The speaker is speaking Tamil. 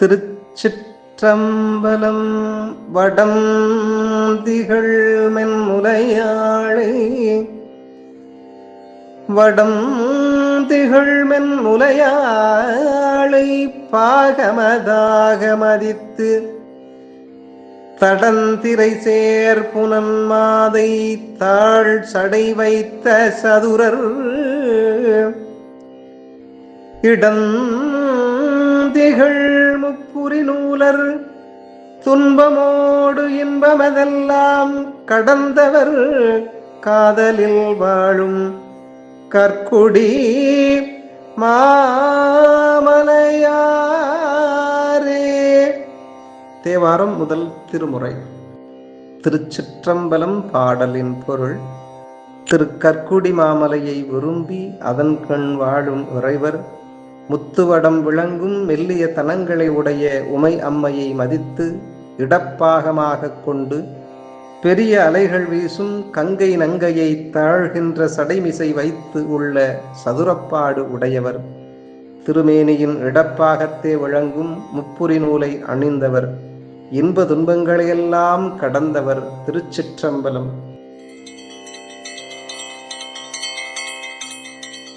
திருச்சிற்றம்பலம் வடம் திகழ் மென்முலையாளே வடம் திகழ் மென்முலையாளை பாகமதாக மதித்து தடந்திரை சேர் புனன் மாதை தாழ் சடை வைத்த சதுரர். இடம் இடந்திகள் முப்புரி நூலர் துன்பமோடு இன்பமதெல்லாம் கடந்தவர் காதலில் வாழும் கற்குடி மாமலையாரே. தேவாரம் முதல் திருமுறை. திருச்சிற்றம்பலம் பாடலின் பொருள் திருக்கற்குடி மாமலையை விரும்பி அதன் கண் வாழும் இறைவர் முத்துவடம் விளங்கும் மெல்லிய தனங்களை உடைய உமை அம்மையை மதித்து இடப்பாகமாக கொண்டு பெரிய அலைகள் வீசும் கங்கை நங்கையை தாழ்கின்ற சடைமிசை வைத்து உள்ள சதுரப்பாடு உடையவர். திருமேனியின் இடப்பாகத்தே விளங்கும் முப்புரி நூலை அணிந்தவர். இன்ப துன்பங்களையெல்லாம் கடந்தவர் திருச்சிற்றம்பலம்.